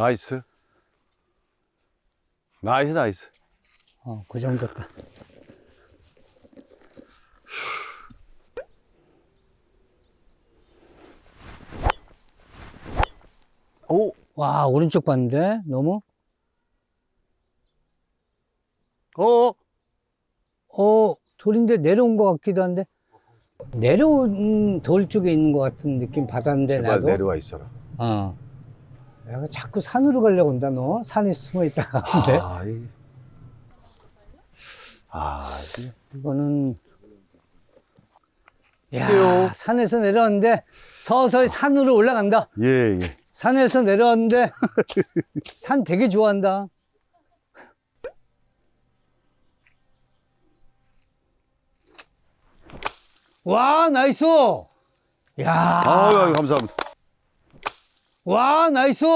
나이스. 나이스, 나이스. 어, 그 정도다. 오, 와, 오른쪽 봤는데? 너무? 어, 어, 돌인데 내려온 것 같기도 한데. 내려온 돌 쪽에 있는 것 같은 느낌 받았는데, 제발 나도. 내려와 있어라. 어. 내가 자꾸 산으로 가려고 한다, 너. 산에 숨어 있다가. 근데 아, 이. 아, 이. 이거는. 야, 그래요. 산에서 내려왔는데 서서히 산으로 올라간다. 예, 예. 산에서 내려왔는데 산 되게 좋아한다. 와, 나이스! 야, 아유, 감사합니다. 와, 나이스!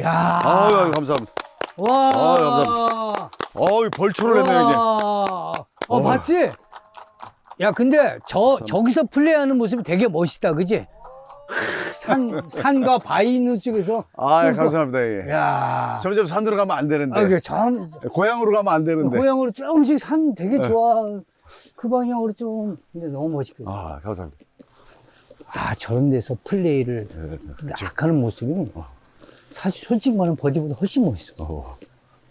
야, 아유, 감사합니다. 와, 아유, 어이, 벌초를 했네, 형님. 와. 어, 봤지? 야, 근데 저, 저기서 플레이하는 모습이 되게 멋있다, 그지? 산, 산과 바이느 쪽에서. 아, 뚫고. 감사합니다, 예. 야. 점점 산으로 가면 안 되는데. 아, 그 전, 고향으로 가면 안 되는데. 고향으로 조금씩 산 되게 네. 좋아. 그 방향으로 좀, 근데 너무 멋있거든. 아, 아, 감사합니다. 저런 데서 플레이를 네, 네. 락 하는 모습이 사실 솔직히 말하면 버디보다 훨씬 멋있어. 어,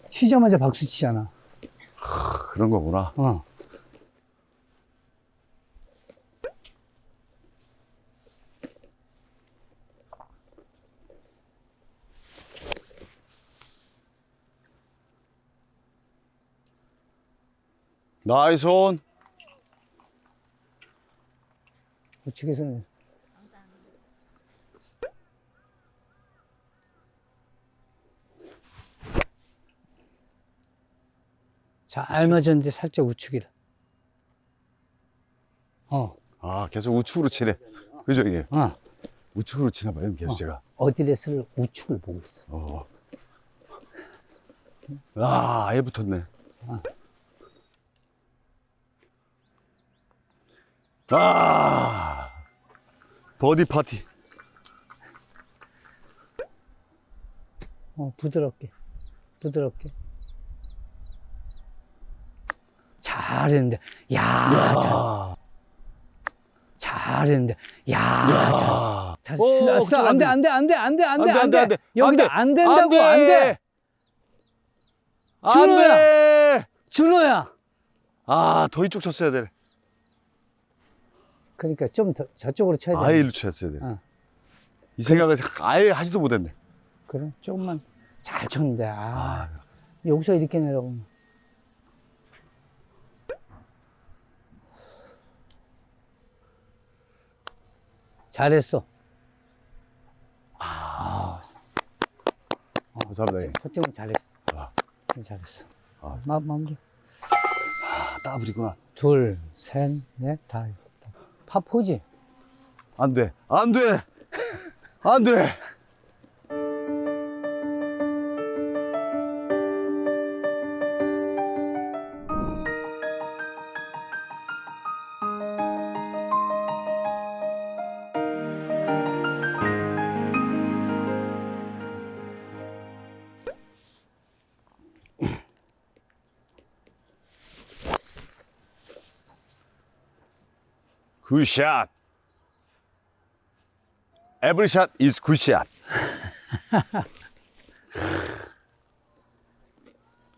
치자마자 박수 치잖아. 그런 거구나. 어. 나이스 온. 우측에서는. 잘 맞았는데 살짝 우측이다. 어, 아, 계속 우측으로 치네. 그죠, 이게? 어. 우측으로 치나 봐요, 계속 제가. 어디레스를 우측을 보고 있어. 어. 아, 아예 붙었네. 아, 버디 파티. 어, 부드럽게. 부드럽게. 잘했는데. 야, 잘. 아, 잘했는데. 야, 잘. 아, 잘. 오, 쓰- 쓰- 안 돼, 안안 돼, 안 돼, 안 돼, 안 돼, 안 돼, 안 돼. 안 여기다 돼. 안 된다고, 안 돼. 안 준호야. 돼. 준호야. 아, 더 이쪽 쳤어야 돼. 그러니까 좀 더 저쪽으로 쳐야 돼. 아예 일로 쳤어야 돼. 어. 이 생각을 아예 하지도 못했네. 그래, 조금만 잘 쳤는데. 아, 아, 여기서 이렇게 내려오면. 잘했어. 감사합니다. 예. 퍼팅은 잘했어. 아. 잘했어. 아. 마, 마무리. 아, 따블이구나. 둘, 셋, 넷, 다. 다. 파포지. 안 돼. 안 돼. 안 돼. 굿샷. Every shot is good shot.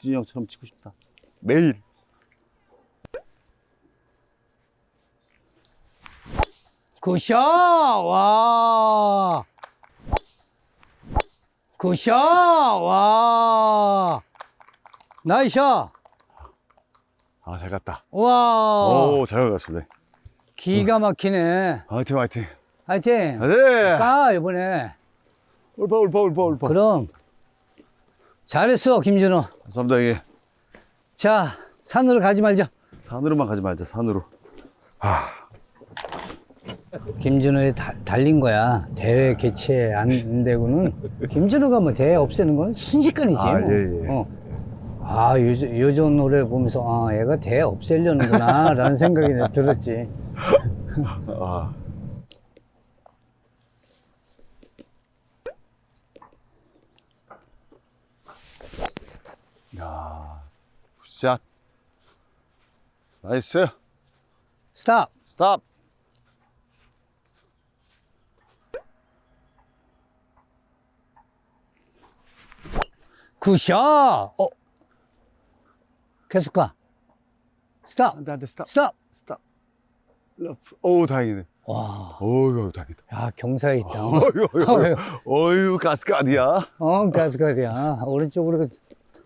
준이 형처럼 치고 싶다. 매일. 굿샷! 와! 굿샷! 와! 나이샷! 아, 잘 갔다. 와! 오, 잘 갔습니다. 기가 막히네. 화이팅, 화이팅. 하여튼, 네. 까, 이번에. 올파, 올파, 올파, 올파. 그럼, 잘했어, 김준호. 감사합니다, 예. 자, 산으로 가지 말자. 산으로만 가지 말자, 산으로. 아, 김준호에 다- 달린 거야. 대회 개최 안 되고는 김준호가 뭐 대회 없애는 건 순식간이지. 아, 뭐. 예, 예. 어. 아, 요즘, 요즘 노래 보면서, 아, 얘가 대회 없애려는구나, 라는 생각이 들었지. 아. 야, 샷. 나이스. 스탑. 스탑. 굿샷. 어. 계속 가. 스탑. 안 돼, 안 돼, 스탑. 스탑. 스탑. 러프. 오, 다행이네. 와. 어유, 다행이다. 야, 경사에 있다. 어유, 어유, 어유, 가스가 아니야. 어, 가스가리야. 오른쪽으로.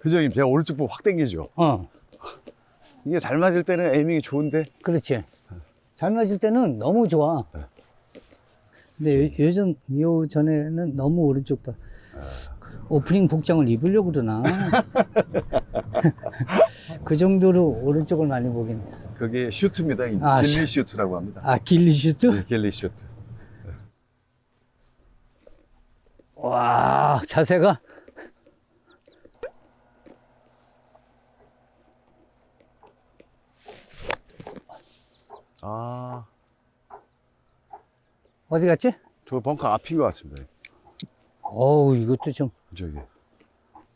회장님, 제가 오른쪽 보고 확 당기죠. 어, 이게 잘 맞을 때는 에이밍이 좋은데. 그렇지. 잘 맞을 때는 너무 좋아. 근데 요, 요즘, 요 전에는 너무 오른쪽 봐. 오프닝 복장을 입으려고 그러나. 그 정도로 오른쪽을 많이 보긴 했어. 그게 슈트입니다. 아, 길리 슈트라고 합니다. 아, 길리 슈트? 네, 길리 슈트. 와, 자세가. 아, 어디 갔지? 저 벙커 앞인 것 같습니다. 어우, 이것도 좀 저기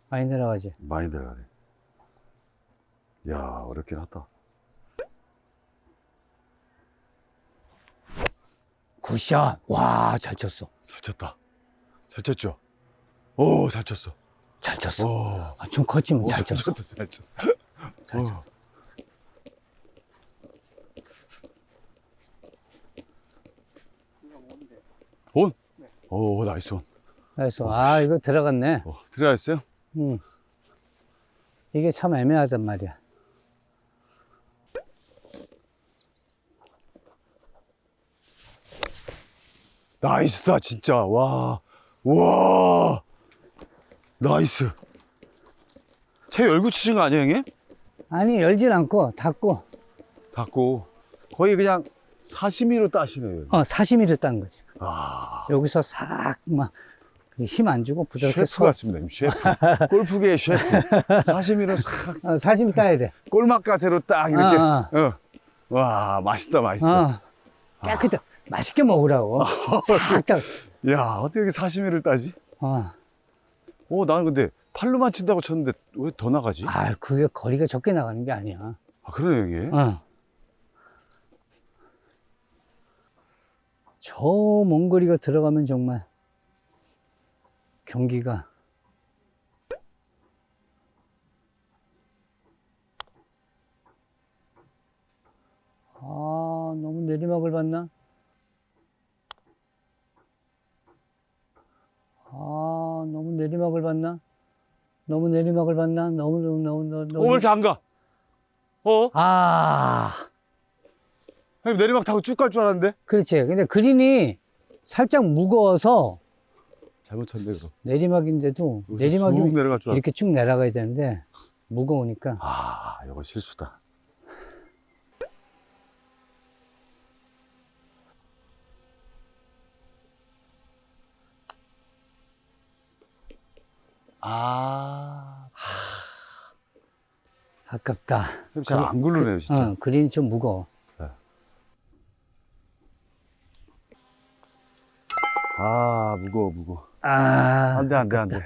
많이 내려가지. 많이 들어가네. 야, 어렵긴 하다. 굿샷. 와, 잘 쳤어. 잘 쳤다. 잘 쳤죠? 오, 잘 쳤어. 잘 쳤어. 오, 아, 좀 컸지만 잘 오, 쳤어. 잘 쳤어. 잘 쳤어. 어. 온? 오, 나이스 온. 그래서, 아, 이거 들어갔네. 어, 들어갔어요? 음. 이게 참 애매하단 말이야. 나이스다, 진짜. 와, 와, 나이스. 채 열고 치신 거 아니에요, 형님? 아니, 열진 않고, 닫고, 닫고. 거의 그냥 사시미로 따시네요. 어, 사시미를 딴 거지. 아, 여기서 싹, 막, 힘 안 주고 부드럽게 셰프 서, 같습니다, 형님. 셰프. 골프계의 셰프. 사시미로 싹, 어, 사시미 따야 돼. 꼴맛 가세로 딱 이렇게. 어, 어. 와, 맛있다, 맛있어. 어. 깨끗해. 맛있게 먹으라고. 싹 따. 야, 어떻게 이렇게 사시미를 따지? 어. 어, 나는 근데 팔로만 친다고 쳤는데 왜 더 나가지? 아, 그게 거리가 적게 나가는 게 아니야. 아, 그러네, 이게. 어. 저 먼 거리가 들어가면 정말 경기가 아 너무 내리막을 봤나? 아 너무 내리막을 봤나? 너무 내리막을 봤나? 너무 너무 너무 너무 어, 왜 너무 이렇게 안 가? 어? 아 형님 내리막 타고 쭉 갈 줄 알았는데? 그렇지. 근데 그린이 살짝 무거워서 잘못 쳤네, 그럼. 내리막인데도 쑥 내리막이 내려갈 줄 알았 이렇게 쭉 내려가야 되는데 무거우니까 아, 이거 실수다. 아, 아깝다. 잘안 굴르네요, 진짜. 어, 그린이 좀 무거워. 아, 무거워, 무거워. 아, 안 돼, 안 돼, 안 돼.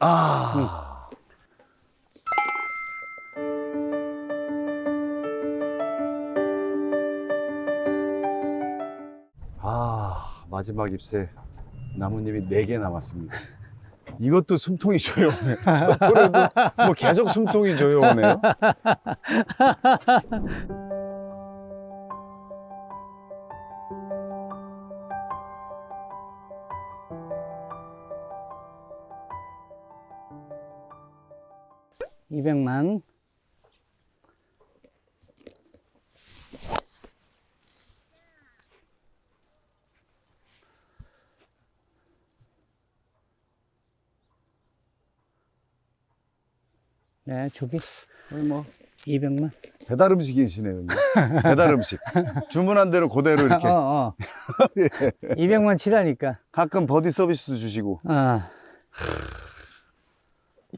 아. 아, 마지막 잎새 나뭇잎이 4개 남았습니다. 이것도 숨통이. 저 토레도 뭐 계속 숨통이 조용하네요. 이 200만. 네, 저기 거의 뭐 200만. 배달 음식이시네요. 형님. 배달 음식. 주문한 대로 그대로 이렇게. 어, 어. 200만 치라니까. 가끔 버디 서비스도 주시고. 어.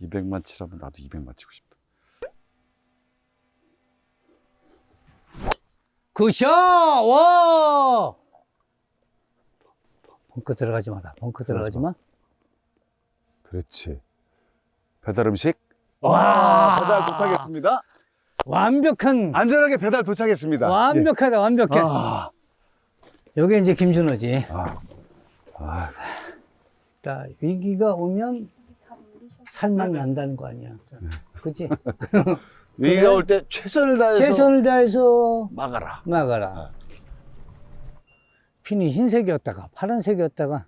200만 치라면 나도 200만 치고 싶다. 굿샷! 와! 벙커 들어가지 마라. 벙커 들어가지 마. 그렇지. 배달 음식. 와! 와, 배달 도착했습니다. 완벽한, 안전하게 배달 도착했습니다. 완벽하다, 완벽해. 예. 아, 요게 이제 김준호지. 아, 아, 자, 위기가 오면 살만 난다는 거 아니야. 그치? 위기가 올 때 최선을 다해서 최선을 다해서 막아라. 막아라. 핀이 흰색이었다가 파란색이었다가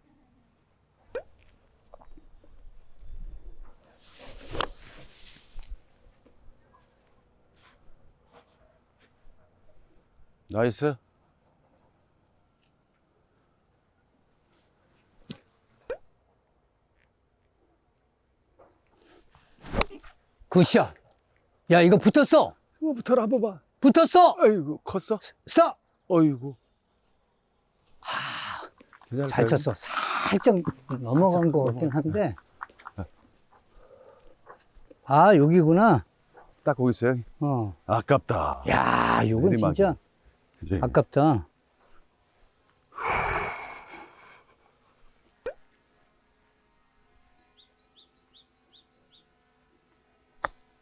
나이스. 굿샷. 야, 이거 붙었어. 한번 붙어라, 한번 봐. 붙었어. 아이고, 컸어? 스탑. 어이구. 잘 쳤어. 살짝 넘어간 것 같긴 한데. 아, 여기구나. 딱 거기 있어요. 어. 아깝다. 야, 이건 내리막이. 진짜 그지? 아깝다.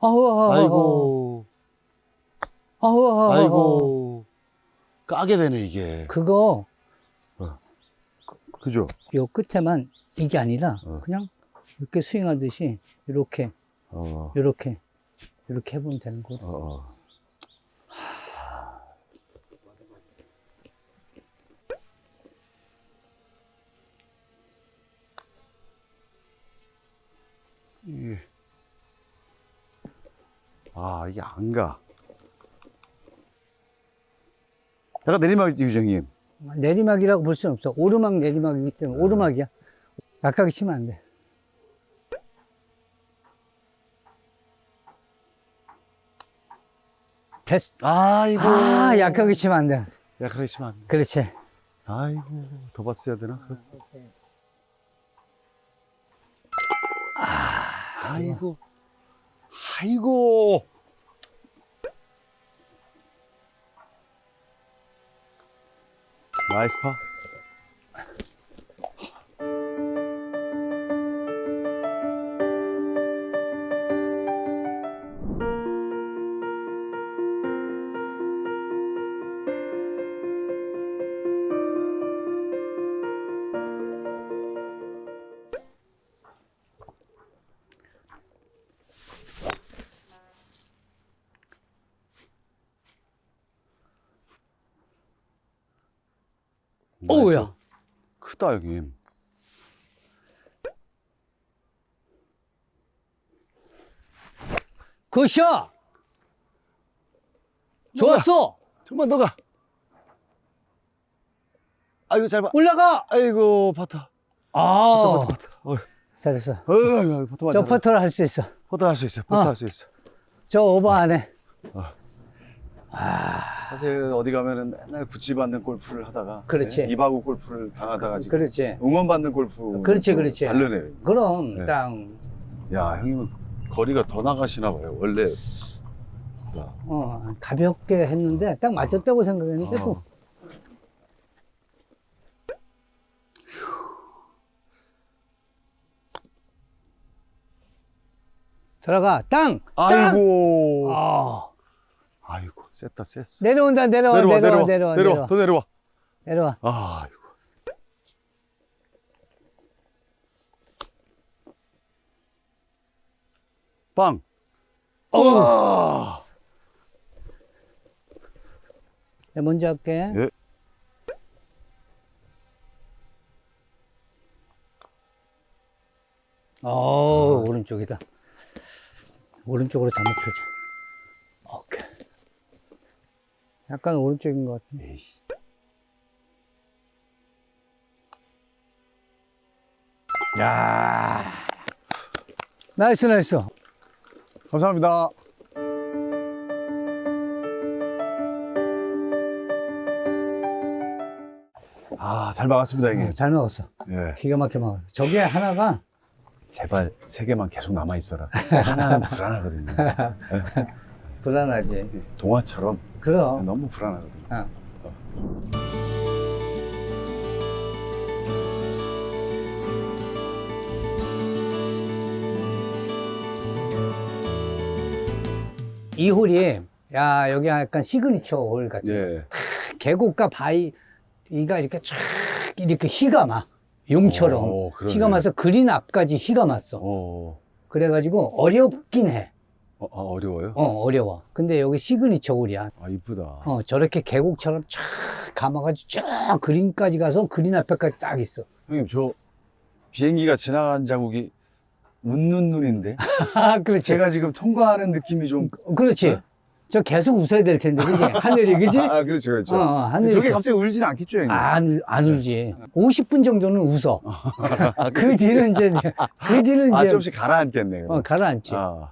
아우, 아우, 아이고, 아우, 아우, 아우. 아이고. 까게 되네, 이게. 그거 그죠? 요 끝에만 이게 아니라 어. 그냥 이렇게 스윙하듯이 이렇게 어, 이렇게 이렇게 해보면 되는 거고. 어, 어. 이게. 아, 이게 안 가. 약간 내리막이지, 유정님. 내리막이라고 볼 수는 없어. 오르막 내리막이기 때문에 오르막이야. 약하게 치면 안 돼. 됐어. 아이고. 아, 약하게 치면 안 돼. 약하게 치면 안 돼. 그렇지. 아이고, 더 봤어야 되나? 아, 아이고, 아이고. 나이스 파. 크다, 형님. 굿샷! 좋았어! 좀만 더 가. 아이고, 잘 봐. 올라가! 아이고. 아, 파터. 어이, 잘했어. 어이, 파터만 저. 퍼터를 할 수 있어. 파터 할수 있어. 파터 어. 할수 있어. 저 오버 안 해. 사실 어디 가면은 맨날 구찌 받는 골프를 하다가 그렇지. 네? 이바구 골프를 당하다가 지금 그렇지. 응원 받는 골프 그렇지, 그렇지. 다르네. 그럼, 네. 땅. 야 형님은 거리가 더 나가시나 봐요. 원래 야, 어, 가볍게 했는데 딱 맞췄다고 생각했는데 또 어. 들어가 땅. 땅! 아이고 아, 아이고 셌다 셌어. 내려온다 내려와 내려와 내려와 내려와 내려와 내려와 더 내려와. 내려와. 아 아이고 빵. 우와. 내가 먼저 할게. 예. 어 오른쪽이다. 오른쪽으로 잘못 쳐줘. 오케이. 약간 오른쪽인 것 같아. 에이씨. 야. 나이스 나이스. 감사합니다. 아, 잘 막았습니다, 형님. 잘 먹었어. 예. 기가 막혀 먹어. 저게 하나가 제발 세 개만 계속 남아 있어라. 하나는 불안하거든요. 불안하지. 동화처럼 그럼. 네, 너무 불안하거든요. 어. 이 홀이 야 여기 약간 시그니처 홀 같아요. 예. 계곡과 바위가 이렇게 쫙 이렇게 희가 막 용처럼 어, 희가 마서 그린 앞까지 희가 맞어. 그래가지고 어렵긴 해. 어, 아, 어려워요? 어 어려워. 근데 여기 시그니처 홀이야. 아, 이쁘다. 어 저렇게 계곡처럼 쫙 감아가지고 쫙 그린까지 가서 그린 앞에까지 딱 있어. 형님, 저 비행기가 지나간 자국이 웃는 눈인데? 아 그렇지. 제가 지금 통과하는 느낌이 좀. 그렇지. 네? 저 계속 웃어야 될 텐데 그지? 하늘이 그지? 아, 그렇죠, 그렇죠. 어, 어, 하늘이 저게 갑자기 울진 않겠죠, 형님? 안, 안 울지. 50분 정도는 웃어. 아, 그 뒤는 이제, 그 뒤는 아, 이제, 조금씩 가라앉겠네. 어, 가라앉지. 아.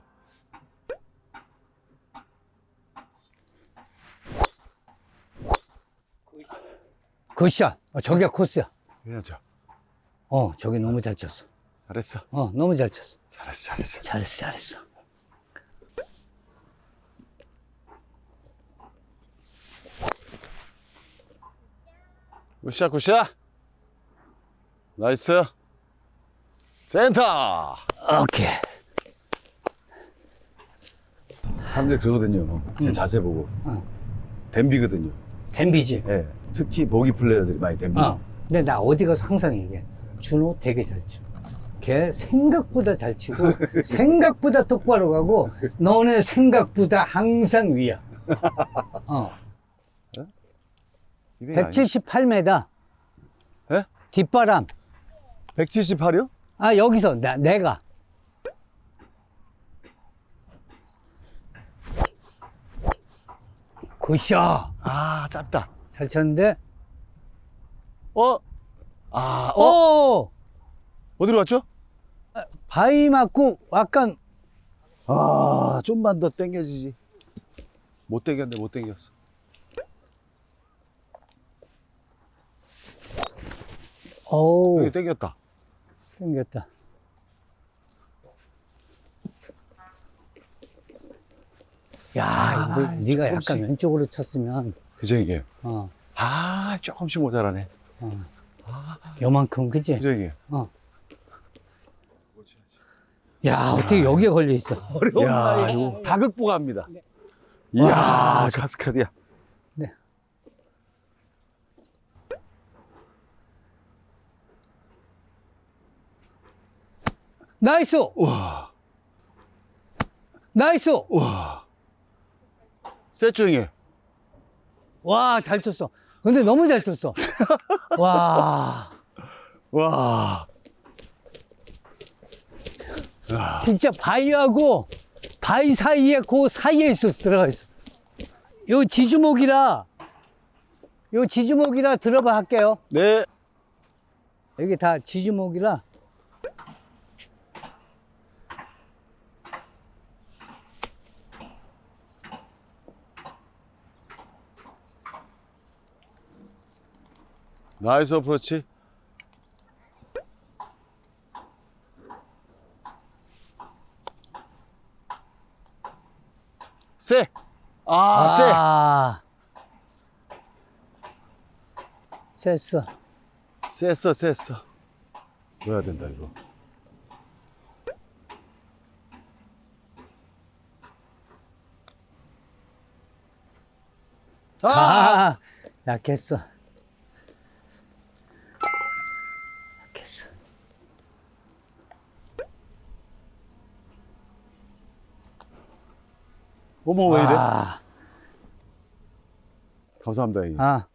굿샷. 어, 저기가 코스야. 해야죠. 어, 저기 너무 잘 쳤어. 잘했어. 어, 너무 잘 쳤어. 잘했어, 잘했어. 잘했어, 잘했어. 굿샷, 굿샷. 나이스. 센터. 오케이. 사람들이 그러거든요. 제 자세 보고. 댐비거든요. 댐비지. 예. 특히 보기 플레이어들이 많이 댐비. 어. 근데 나 어디 가서 항상 얘기해. 준호 되게 잘 쳐. 걔 생각보다 잘 치고, 생각보다 똑바로 가고, 너는 생각보다 항상 위야. 어. 178m. 예? 뒷바람. 178이요? 아, 여기서, 나, 내가. 굿샷. 아, 짧다. 잘 쳤는데, 어? 아, 어? 어! 어디로 갔죠? 바위 맞고, 약간, 아, 좀만 더 당겨지지. 못 당겼네, 못 당겼어. 어우, 여기 당겼다. 생겼다. 야, 이거 네가 약간 조금씩. 왼쪽으로 쳤으면, 그죠, 이게? 어, 아, 조금씩 모자라네. 요만큼, 그지? 그죠, 이게? 야, 어떻게 여기에 걸려 있어? 야, 이거 다극보가입니다. 이야, 카스카드야. 네. 나이스! 우와, 나이스! 우와. 세죠, 형님? 와, 잘 쳤어. 근데 너무 잘 쳤어. 와, 와. 진짜 바위하고 바위 사이에 그 사이에 있었어, 들어가 있어. 요 지주목이라, 요 지주목이라 들어봐 할게요. 네. 여기 다 지주목이라. 나이스 어프로치. 세. 아, 세. 아. 셌어. 셌어, 셌어. 넣어야 된다, 이거. 아! 아, 약했어. 약했어. 어머, 왜 이래? 아, 감사합니다, 형님. 아,